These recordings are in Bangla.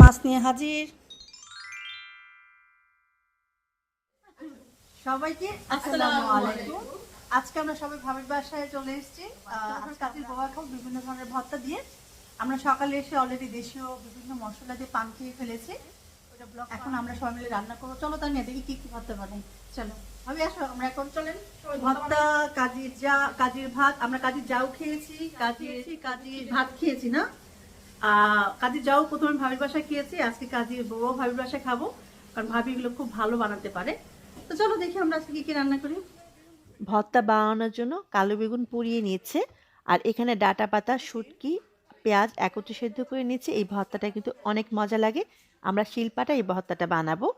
হাজির। সবাইকে আসসালামু আলাইকুম। আজকে আমরা সবাই ভাবির বাসায় চলে এসেছি। আজকে বাবা খাও বিভিন্ন ধরনের ভর্তা দিয়ে। আমরা সকালে এসে অলরেডি দেশীয় বিভিন্ন মশলা দিয়ে পান খেয়ে ফেলেছি। এখন আমরা সবাই মিলে রান্না করব। চলো তাই নিয়ে দেখি কি কি ভর্তা বানাই। চলো। ভাবি আসো আমরা এখন চলেন। ভর্তা কাজির যা কাজির ভাত। আমরা কাজির যাও খেয়েছি কাজির কাজির ভাত খেয়েছি না? কাজির যাও, প্রথমে ভাবির বাসায় খেয়েছি, আজকে কাজির বউ ভাবির বাসায় খাব, কারণ ভাবি এগুলো খুব ভালো বানাতে পারে। তো চলো দেখি আমরা আজকে কি কি রান্না করি। ভর্তা বানানোর জন্য কালো বেগুন পুড়িয়ে নিচ্ছে আর এখানে ডাটা পাতা, শুটকি, পেঁয়াজ একত্রে সেদ্ধ করে নিচ্ছে এই ভর্তাটা কিন্তু অনেক মজা লাগে। আমরা শিল্পাটা এই ভর্তাটা বানাবো।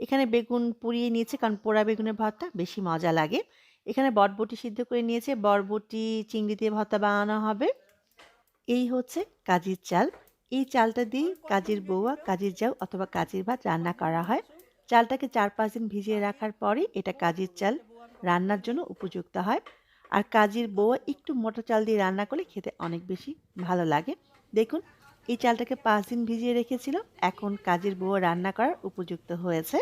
এখানে বেগুন পুড়িয়ে নিয়েছে, কারণ পোড়া বেগুনের ভর্তা বেশি মজা লাগে। এখানে বটবটি সিদ্ধ করে নিয়েছে, বরবটি, চিংড়ি দিয়ে ভর্তা বানানো হবে। এই হচ্ছে কাজির চাল। এই চালটা দিয়ে কাজির বৌয়া, কাজির যাও অথবা কাজির ভাত রান্না করা হয়। চালটাকে চার পাঁচ দিন ভিজিয়ে রাখার পরই এটা কাজির চাল রান্নার জন্য উপযুক্ত হয়। আর কাজির বৌয়া একটু মোটা চাল দিয়ে রান্না করলে খেতে অনেক বেশি ভালো লাগে। দেখুন, এই চালটাকে পাঁচ দিন ভিজিয়ে রেখেছিল। এখন কাজির বউয়া রান্না করার উপযুক্ত হয়েছে।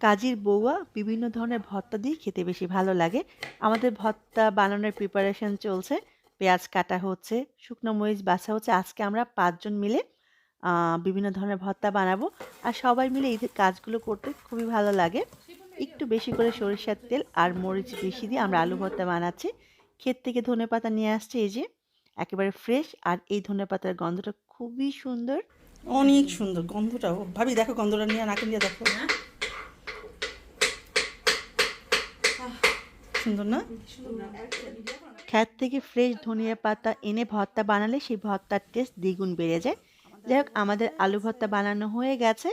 কাজির বৌয়া বিভিন্ন ধরনের ভর্তা দিয়ে খেতে বেশি ভালো লাগে। আমাদের ভর্তা বানানোর প্রিপারেশন চলছে। পেঁয়াজ কাটা হচ্ছে শুকনো মরিচ বাছা হচ্ছে। আজকে আমরা পাঁচজন মিলে বিভিন্ন ধরনের ভর্তা বানাবো। আর সবাই মিলে এই কাজগুলো করতে খুবই ভালো লাগে। একটু বেশি করে সরিষার তেল আর মরিচ বেশি দিয়ে আমরা আলু ভর্তা বানাচ্ছি। ক্ষেত থেকে ধনে পাতা নিয়ে আসছে এই যে একেবারে ফ্রেশ আর এই ধনে পাতার গন্ধটা খুবই সুন্দর। অনেক সুন্দর গন্ধটা। ও, ভাবি দেখো গন্ধটা নিয়ে নাকে নিয়ে দেখো। সুন্দর না? ক্ষেত থেকে ফ্রেশ ধনিয়া পাতা এনে ভর্তা বানালে সেই ভর্তার টেস্ট দ্বিগুণ বেড়ে যায়। যাই হোক, আমাদের আলু ভর্তা বানানো হয়ে গেছে।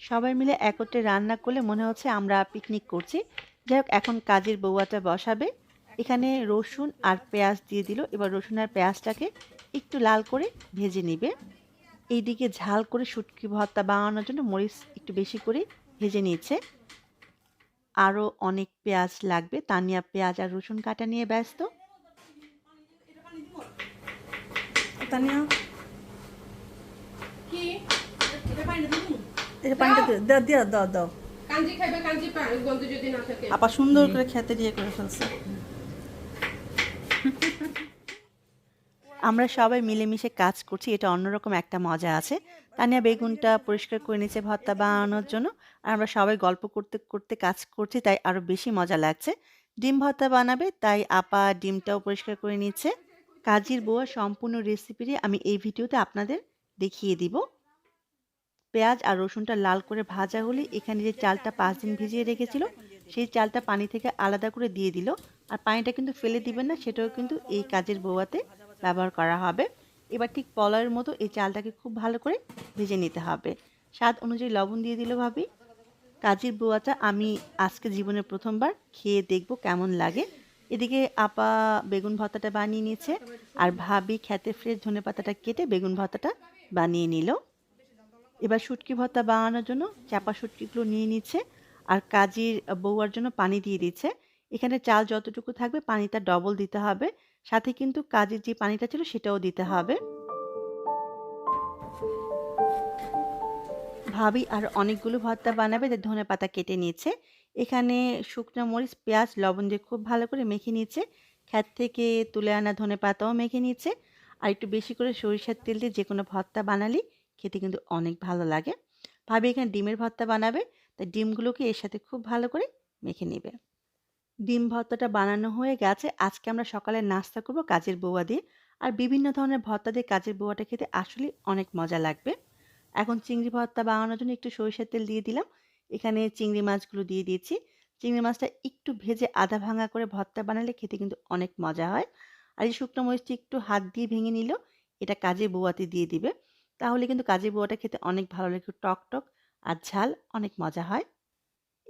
সবাই মিলে একত্রে রান্না করলে মনে হচ্ছে আমরা পিকনিক করছি। যাই হোক, এখন কাজের বউয়াটা বসাবে। এখানে রসুন আর পেঁয়াজ দিয়ে দিল। এবার রসুন আর পেঁয়াজটাকে একটু লাল করে ভেজে নিবে। এইদিকে ঝাল করে শুটকি ভর্তা বানানোর জন্য মরিচ একটু বেশি করে ভেজে নিচ্ছে। আরও অনেক পেঁয়াজ লাগবে। তানিয়া পেঁয়াজ আর রসুন কাটা নিয়ে ব্যস্ত। আপা সুন্দর করে খেতে দিয়ে করে ফেলছে। আমরা সবাই মিলেমিশে কাজ করছি, এটা অন্যরকম একটা মজা আছে। তানিয়া বেগুনটা পরিষ্কার করে নিচ্ছে ভর্তা বানানোর জন্য। আর আমরা সবাই গল্প করতে করতে কাজ করছি, তাই আরও বেশি মজা লাগছে। ডিম ভর্তা বানাবে, তাই আপা ডিমটাও পরিষ্কার করে নিচ্ছে। কাজীর বউয়া সম্পূর্ণ রেসিপিটি আমি এই ভিডিওতে আপনাদের দেখিয়ে দিব। পেঁয়াজ আর রসুনটা লাল করে ভাজা হলে এখানে যে চালটা পাঁচ দিন ভিজিয়ে রেখেছিল, সেই চালটা পানি থেকে আলাদা করে দিয়ে দিল। আর পানিটা কিন্তু ফেলে দিবেন না, সেটাও কিন্তু এই কাজের বউয়াতে ব্যবহার করা হবে। এবার ঠিক পলার মতো এই চালটাকে খুব ভালো করে ভেজে নিতে হবে। স্বাদ অনুযায়ী লবণ দিয়ে দিল ভাবি। কাজের বুয়াটা, আমি আজকে জীবনের প্রথমবার খেয়ে দেখব কেমন লাগে। এদিকে আপা বেগুন ভর্তাটা বানিয়ে নিয়েছে আর ভাবি খেতে ফ্রেশ ধনে পাতাটা কেটে বেগুন ভর্তাটা বানিয়ে নিল। এবার শুটকি ভর্তা বানানোর জন্য চাপা শুটকিগুলো নিয়ে নিচ্ছে আর কাজির বউয়ার জন্য পানি দিয়ে দিচ্ছে। এখানে চাল যতটুকু থাকবে পানিটা ডবল দিতে হবে। সাথে কিন্তু কাজের যে পানিটা ছিল সেটাও দিতে হবে। ভাবি আর অনেকগুলো ভর্তা বানাবে যে ধনে পাতা কেটে নিয়েছে। এখানে শুকনো মরিচ, পেঁয়াজ, লবণ দিয়ে খুব ভালো করে মেখে নিচ্ছে খ্যাত থেকে তুলে আনা ধনে পাতাও মেখে নিচ্ছে আর একটু বেশি করে সরিষার তেল দিয়ে যে কোনো ভর্তা বানালেই খেতে কিন্তু অনেক ভালো লাগে। ভাবি এখানে ডিমের ভর্তা বানাবে, তাই ডিমগুলোকে এর সাথে খুব ভালো করে মেখে নেবে। ডিম ভর্তাটা বানানো হয়ে গেছে। আজকে আমরা সকালে নাস্তা করব কাজের বউয়া দিয়ে। আর বিভিন্ন ধরনের ভর্তা দিয়ে কাজের বউয়াটা খেতে আসলে অনেক মজা লাগবে। এখন চিংড়ি ভর্তা বানানোর জন্য একটু সরিষার তেল দিয়ে দিলাম। এখানে চিংড়ি মাছগুলো দিয়ে দিয়েছি। চিংড়ি মাছটা একটু ভেজে আধা ভাঙা করে ভর্তা বানালে খেতে কিন্তু অনেক মজা হয়। আর এই শুকনো মরিচটি একটু হাত দিয়ে ভেঙে নিল এটা কাজের বউয়াতে দিয়ে দিবে। তাহলে কিন্তু কাজের বউয়াটা খেতে অনেক ভালো লাগে। টক টক আর ঝাল অনেক মজা হয়।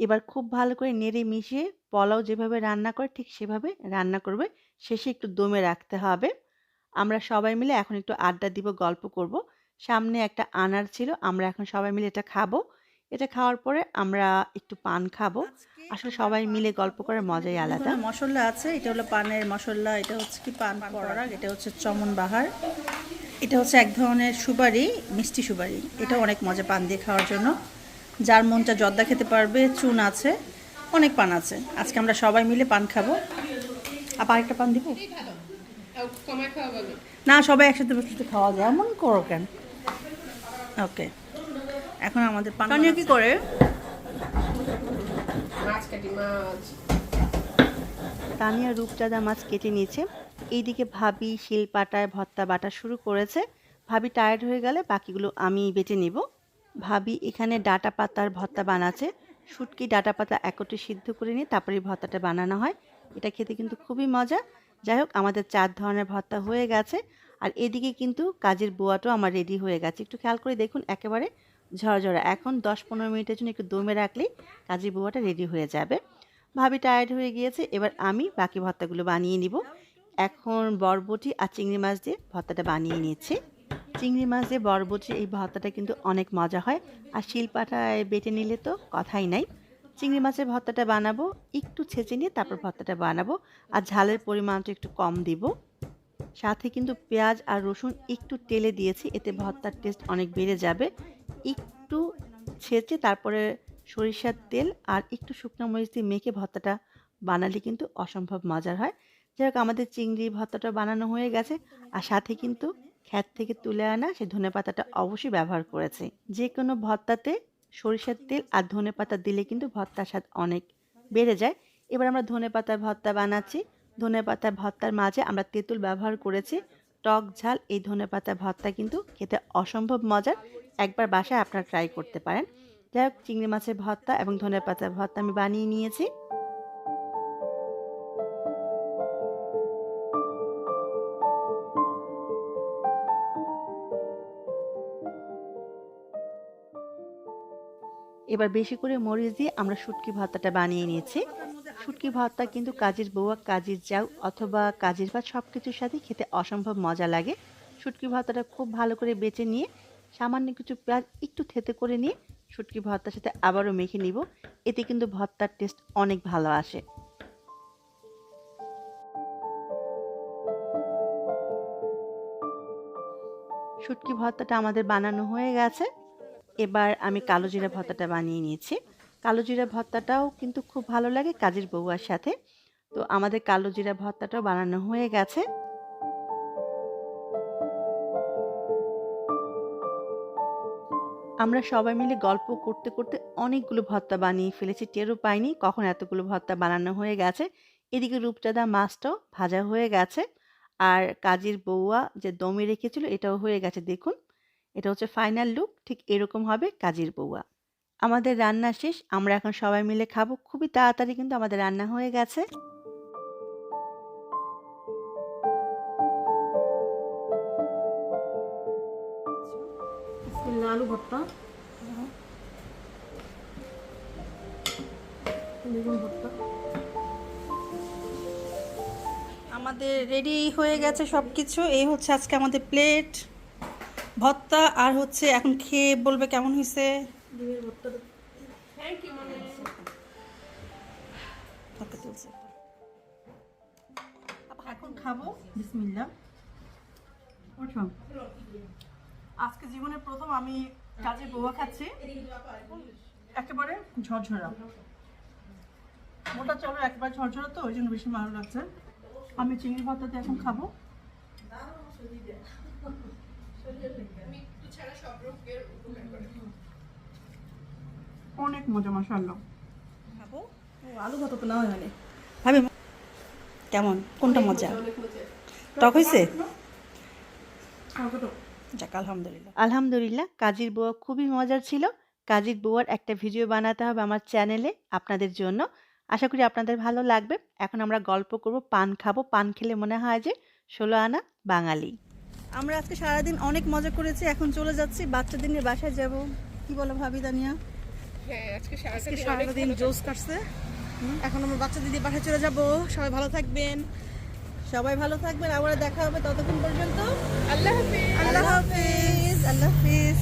এবার খুব ভালো করে নেড়ে মিশিয়ে পোলাও যেভাবে রান্না করে ঠিক সেভাবে রান্না করবে। শেষে একটু দমে রাখতে হবে। আমরা সবাই মিলে এখন একটু আড্ডা দিব গল্প করব। সামনে একটা আনার ছিল আমরা এখন সবাই মিলে এটা খাব। এটা খাওয়ার পরে আমরা একটু পান খাব। আসলে সবাই মিলে গল্প করার মজাই আলাদা। মশলা আছে? এটা হলো পানের মশলা এটা হচ্ছে কি পান পরাগ এটা হচ্ছে চমন বাহার এটা হচ্ছে এক ধরনের সুপারি মিষ্টি সুপারি। এটা অনেক মজা পান দিয়ে খাওয়ার জন্য। যার মনটা জর্দা খেতে পারবে চুন আছে অনেক পান আছে। আজকে আমরা সবাই মিলে পান খাব। আবার আরেকটা পান দিব? না সবাই একসাথে বসে খাওয়া যায়। এমন করো কেন? ওকে। এখন আমাদের পান পানীয় কি করে? মাছ কাটি মাছ। তানিয়া রূপচাঁদা মাছ কেটে নিয়েছে। এইদিকে ভাবি শিলপাটায় ভর্তা বাটা শুরু করেছে। ভাবি টায়ার্ড হয়ে গেলে বাকিগুলো আমি বেটে নিব। ভাবি, এখানে ডাটা পাতার ভর্তা বানাচ্ছে। শুটকি ডাটা পাতা একত্রে সিদ্ধ করে নিয়ে তারপরে ভর্তাটা বানানো হয়। এটা খেতে কিন্তু খুবই মজা। যাই হোক, আমাদের চার ধরনের ভর্তা হয়ে গেছে। আর এদিকে কিন্তু কাজের বোয়াটাও আমার রেডি হয়ে গেছে। একটু খেয়াল করে দেখুন, একেবারে ঝরঝরা। এখন দশ পনেরো মিনিটের জন্য একটু দমে রাখলেই কাজের বোয়াটা রেডি হয়ে যাবে। ভাবি টায়ার্ড হয়ে গিয়েছে, এবার আমি বাকি ভর্তাগুলো বানিয়ে নিব। এখন বরবটি আর চিংড়ি মাছ দিয়ে ভর্তাটা বানিয়ে নিয়েছি চিংড়ি মাছ দিয়ে বরবটির এই ভর্তাটা কিন্তু অনেক মজা হয়। আর শিলপাটায় বেটে নিলে তো কথাই নাই। চিংড়ি মাছের ভর্তাটা বানাবো, একটু ছেঁচে নিয়ে তারপর ভর্তাটা বানাবো। আর ঝালের পরিমাণটা একটু কম দিব। সাথে কিন্তু পেঁয়াজ আর রসুন একটু তেলে দিয়েছি, এতে ভর্তার টেস্ট অনেক বেড়ে যাবে। একটু ছেঁচে তারপরে সরিষার তেল আর একটু শুকনো মরিচ দিয়ে মেখে ভর্তাটা বানালে কিন্তু অসম্ভব মজার হয়। যাই আমাদের চিংড়ি ভর্তাটা বানানো হয়ে গেছে। আর সাথে কিন্তু খ্যাত থেকে তুলে আনা সে ধনে পাতাটা অবশ্যই ব্যবহার করেছে। যে কোনো ভর্তাতে সরিষার তেল আর ধনে পাতা দিলে কিন্তু ভর্তার স্বাদ অনেক বেড়ে যায়। এবার আমরা ধনে পাতার ভর্তা বানাচ্ছি। ধনে পাতার ভর্তার মাঝে আমরা তেঁতুল ব্যবহার করেছি। টক ঝাল, এই ধনে পাতার ভর্তা কিন্তু খেতে অসম্ভব মজার। একবার বাসায় আপনারা ট্রাই করতে পারেন। যাই হোক, চিংড়ি মাছের ভর্তা এবং ধনে পাতার ভর্তা আমি বানিয়ে নিয়েছি। এবার বেশি করে মরিচ দিয়ে আমরা শুটকি ভর্তাটা বানিয়ে নিয়েছি। শুটকি ভর্তা কিন্তু কাজের বউয়া, কাজের যাও অথবা কাজের ভাত সব কিছুর সাথে খেতে অসম্ভব মজা লাগে। শুটকি ভর্তাটা খুব ভালো করে বেছে নিয়ে, সামান্য কিছু পেঁয়াজ একটু থেতে করে নিয়ে শুটকি ভর্তার সাথে আবারও মেখে নিব। এতে কিন্তু ভর্তার টেস্ট অনেক ভালো আসে। শুটকি ভর্তাটা আমাদের বানানো হয়ে গেছে। এবার আমি কালো জিরা ভর্তাটা বানিয়ে নিয়েছি। কালো জিরা ভর্তাটাও কিন্তু খুব ভালো লাগে কাজের বউয়ার সাথে। তো আমাদের কালো জিরা ভর্তাটাও বানানো হয়ে গেছে। আমরা সবাই মিলে গল্প করতে করতে অনেকগুলো ভর্তা বানিয়ে ফেলেছি, টেরও পাইনি কখন এতগুলো ভর্তা বানানো হয়ে গেছে। এদিকে রূপচাঁদা মাছটাও ভাজা হয়ে গেছে। আর কাজের বউয়া যে দমে রেখেছিল এটাও হয়ে গেছে, দেখুন। এটা হচ্ছে ফাইনাল লুক ঠিক এরকম হবে কাজের বউয়া। আমাদের রান্না শেষ, আমরা এখন সবাই মিলে খাব। খুবই তাড়াতাড়ি কিন্তু আমাদের রান্না হয়ে গেছে। আমাদের রেডি হয়ে গেছে সব কিছু এই হচ্ছে আজকে আমাদের প্লেট ভর্তা আর হচ্ছে এখন খেয়ে বলবে কেমন হয়েছে মানে হাতে তুলছে। এখন খাব বিসমিল্লা আজকে জীবনের প্রথম আমি কাজে গোয়া খাচ্ছি। একেবারে ঝরঝরা। মোটা চলো একবার ঝরঝরা তো ওই জন্য বেশি ভালো লাগছে। আমি চিংড়ি ভাতাতে এখন খাব। অনেক মজা খাব? আলু ভর্তা তো না হয় মানে ভাবি কেমন? কোনটা মজা? মজা টক হয়েছে যাক আলহামদুলিল্লাহ। আলহামদুলিল্লাহ কাজীর বউয়া খুবই মজার ছিল। কাজীর বউয়ার একটা ভিডিও বানাতে হবে আমার চ্যানেলে আপনাদের জন্য। আশা করি আপনাদের ভালো লাগবে। এখন আমরা গল্প করব পান খাব। পান খেলে মনে হয় যে ষোলো আনা বাঙালি। আমরা আজকে সারাদিন অনেক মজা করেছি এখন চলে যাচ্ছি বাচ্চাদের নিয়ে বাসায় যাব। কি বলো ভাবি দানিয়া? হ্যাঁ আজকে সারাদিন জোস কাটছে। এখন আমরা বাচ্চা দিদি বাসায় চলে যাব। সবাই ভালো থাকবেন। সবাই ভালো থাকবেন। আবার দেখা হবে ততক্ষণ পর্যন্ত। আল্লাহ হাফিজ। আল্লাহ হাফিজ। আল্লাহ হাফিজ।